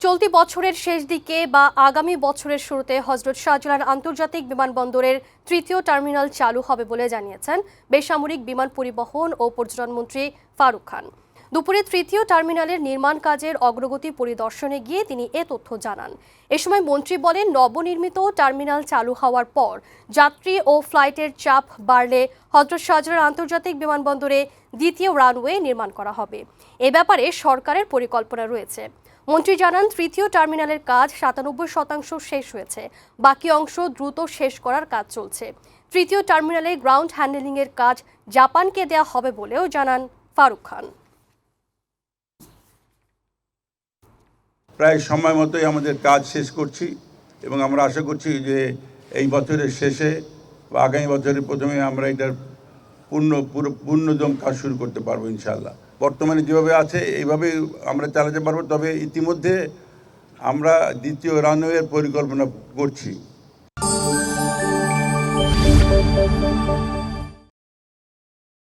চলতি বছরের শেষ দিকে বা আগামী বছরের শুরুতে হজরত শাহজালাল আন্তর্জাতিক বিমানবন্দরের তৃতীয় টার্মিনাল চালু হবে বলে জানিয়েছেন বেসামরিক বিমান পরিবহন ও পর্যটন মন্ত্রী ফারুক খান। দুপুরে তৃতীয় টার্মিনালের নির্মাণ কাজের অগ্রগতি পরিদর্শনে গিয়ে তিনি এ তথ্য জানান। এ সময় মন্ত্রী বলেন, নবনির্মিত টার্মিনাল চালু হওয়ার পর যাত্রী ও ফ্লাইটের চাপ বাড়লে হজরত শাহজালাল আন্তর্জাতিক বিমানবন্দরে দ্বিতীয় রানওয়ে নির্মাণ করা হবে। এ ব্যাপারে সরকারের পরিকল্পনা রয়েছে। মন্ত্রী জানান, তৃতীয় টার্মিনালের কাজ সাতানব্বই শতাংশ শেষ হয়েছে। বাকি অংশ দ্রুত শেষ করার কাজ চলছে। তৃতীয় টার্মিনালে গ্রাউন্ড হ্যান্ডেলিংয়ের কাজ জাপানকে দেওয়া হবে বলেও জানান ফারুক খান। প্রায় সময় মতোই আমাদের কাজ শেষ করছি এবং আমরা আশা করছি যে এই বছরের শেষে বা আগামী বছরের প্রথমে আমরা এটার পূর্ণ, পুরো কাজ শুরু করতে পারব ইনশাল্লাহ বর্তমানে যেভাবে আছে, এইভাবে আমরা চালাতে পারব। তবে ইতিমধ্যে আমরা দ্বিতীয় রানওয়ের পরিকল্পনা করছি।